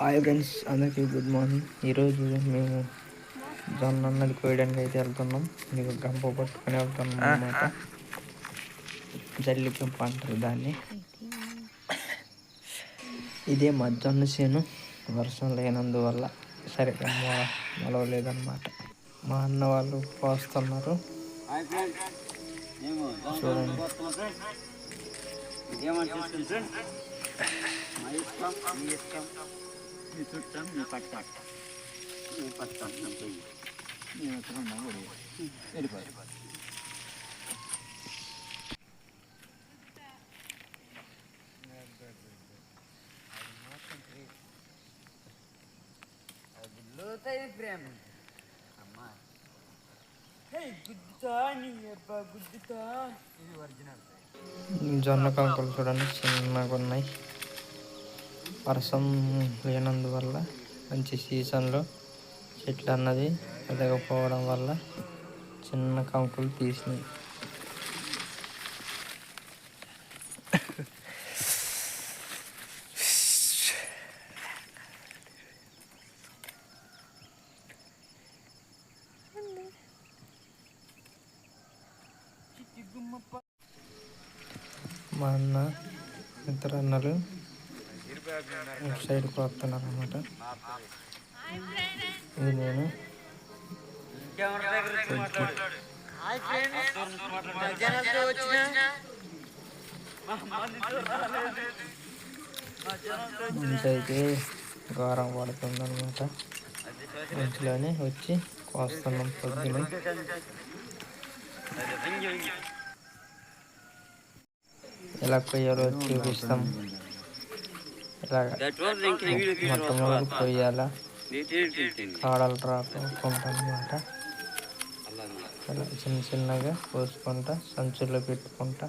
Hi friends అందరికీ good morning ఈరోజు మేము జొన్న అన్నది కోయడానికి అయితే వెళ్తున్నాం. మీకు గంప పట్టుకొని వెళ్తున్నాం అనమాట జల్లి గంప అంటారు దాన్ని. ఇదే మా జొన్న చేను. వర్షం లేనందువల్ల సరిగ్గా మొలవలేదన్నమాట. మా అన్న వాళ్ళు పోస్తున్నారు. చూడండి. ఇదేమని చూస్తుంది ఫ్రెండ్ మా ఇష్టం మీ ఇష్టం మీ చుట్టం మీ పట్టం మీ పట్టం నా పోయి నేను అక్కడ ఉన్నా కూడా వెళ్ళిపోయి ప్రేమ అమ్మా గుద్దుతా నీ అబ్బా గుద్దుతా ఇది ఒరిజినల్ జొన్న కంకులు చూడండి చిన్నగా ఉన్నాయి వర్షం లేనందువల్ల మంచి సీజన్లో చెట్లు అన్నది ఎదగపోవడం వల్ల చిన్న కంకులు తీసినాయి. మా అన్న ఇద్దరు అన్నలు ఇటు సైడ్కి వస్తున్నారు అనమాట ఇది నేను. మంచి గారం ఘోరం పడుతుంది అనమాట మంచిలోనే వచ్చి కోస్తున్నాం పొద్దున ఎలా కొయ్యాలో చూపిస్తాం. ఇలాగ మొట్టమొదటి కొయ్యాలా కాడలు రాకుంటా అనమాట ఇలా చిన్న చిన్నగా పోసుకుంటా సంచుల్లో పెట్టుకుంటా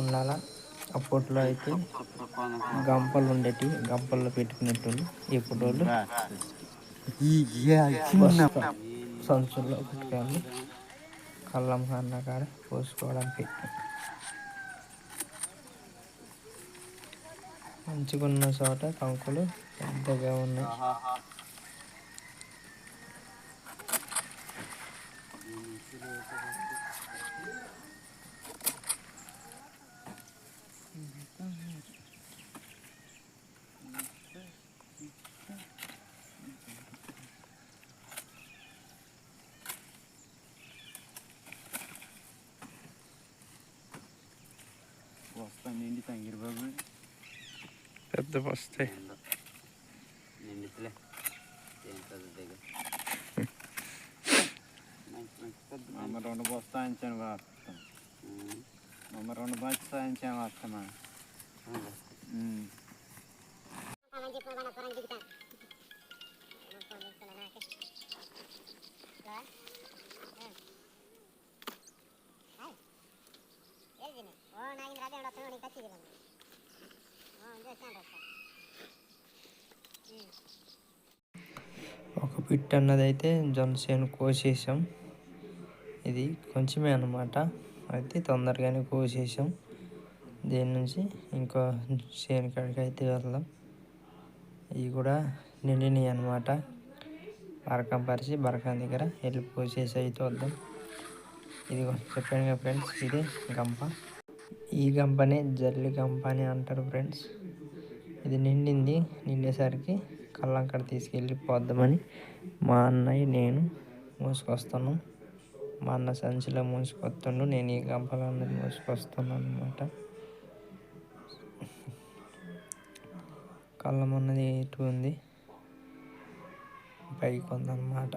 ఉండాలా. అప్పట్లో అయితే గంపలు ఉండేటి గంపల్లో పెట్టుకునేటోళ్ళు ఇప్పుడు వాళ్ళు సంచుల్లో పెట్టుకోవాలి కళ్ళం అన్న కాడ పోసుకోవడానికి మంచిగా ఉన్న చోట కంకులు పెద్దగా ఉన్నాయి. వస్తాను నిండి తంగిరి పెద్ద వస్తాయి నిండితలే ఏం చదువు అమ్మ రెండు బస్తా అంచాను వస్తాం అమ్మ రెండు బస్తా అంచాను వస్తామా ఒక పిట్ అన్నది అయితే కోసేసాం. ఇది కొంచెమే అన్నమాట. అయితే తొందరగానే కోసేసాం. దీని నుంచి ఇంకో చేను కాడికి అయితే వెళ్దాం. ఇవి కూడా నిండినాయి అనమాట బరకం పరిచి బరకం దగ్గర వెళ్ళి పోసేసి అయితే వద్దాం. ఇది చెప్పాను కదా ఫ్రెండ్స్ ఇది గంప. ఈ గంపనే జల్లి గంప అని అంటారు ఫ్రెండ్స్ ఇది నిండింది. నిండేసరికి కళ్ళంకడ తీసుకెళ్ళి పోద్దామని మా అన్నయ్య నేను మోసుకొస్తాను మా అన్న సంచిలో మూసుకొస్తుండు. నేను ఈ గంపలు మూసుకొస్తున్నాను మోసుకొస్తున్నాను అనమాట కళ్ళం అన్నది ఇటు ఉంది? పైకి ఉందన్నమాట.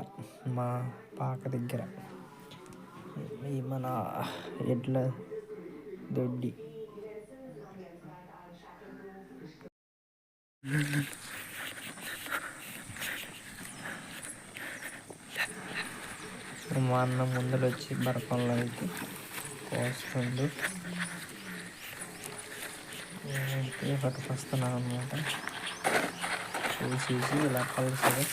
మా పాక దగ్గర. మన ఎడ్ల దొడ్డి. మా అన్న ముందర వచ్చి బరకంలో అయితే కోస్తుంది నేనైతే పట్టుకొస్తున్నాను అనమాట చూసేసి ఇలా కలుసుగా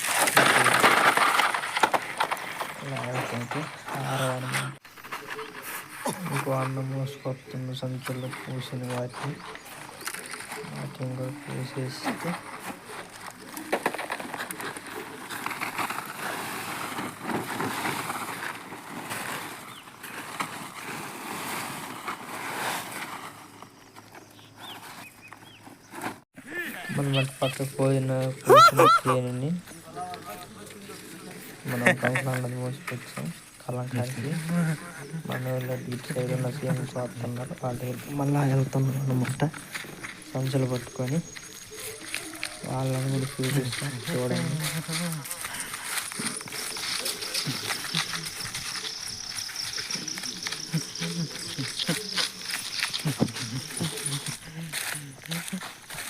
ఇలా అయితే ఆరవడం అనమాట గోళ్ళు మూసుకొస్తుంది సంచుల్లో పూసిన వాటిని వాటిని కూడా పూసేస్తే మనం అటు పక్కకు పోయిన పూసిన తేనెని మనం కంట్లో మూసుకొచ్చాం కలంకారికి మన వాళ్ళు ఇటు సైడ్ ఉన్న సీఎం చూస్తున్నారు వాళ్ళు మళ్ళీ వెళ్తున్నారు అనమాట సంచులు పట్టుకొని వాళ్ళని కూడా చూపిస్తాం చూడండి.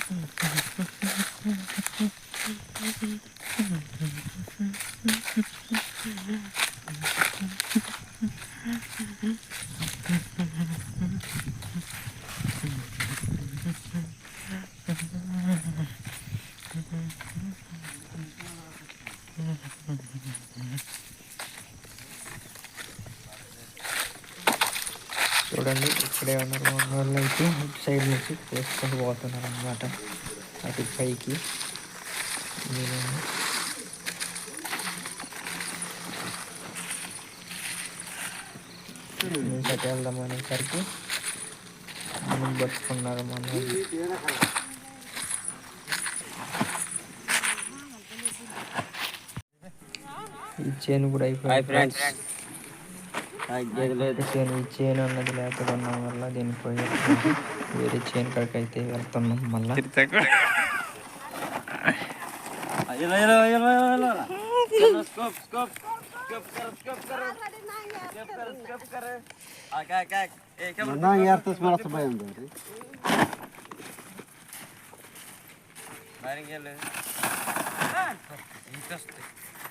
Mm-hmm. చూడండి ఇక్కడే ఉన్నారు ఉన్న వాళ్ళు అయితే ఇటు సైడ్ నుంచి వేసుకొని పోతున్నారు అనమాట అటు పైకి. నేను నుంచి వెళ్దాం అనేసరికి మనం పట్టుకున్నారు మన వాళ్ళు. ఈ చేను కూడా హాయ్ అయిపోయింది ఫ్రెండ్స్ హాయ్ లేదు చేను ఈ చేను అన్నది లేకపోవడం వల్ల దీనికి పోయి వేరే చేను కాడికి అయితే వెళ్తున్నాం మళ్ళీ అయ్యో అయ్యో అయ్యో అయ్యో స్కోప్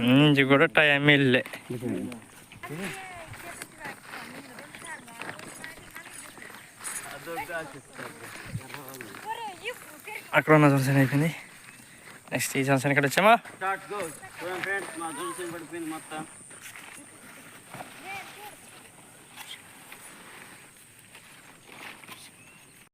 నుంచి కూడా టైం వెళ్ళే అక్కడ ఉన్న జొన్న చేను అయిపోయింది. నెక్స్ట్ ఈ జొన్న చేను ఇక్కడ వచ్చామా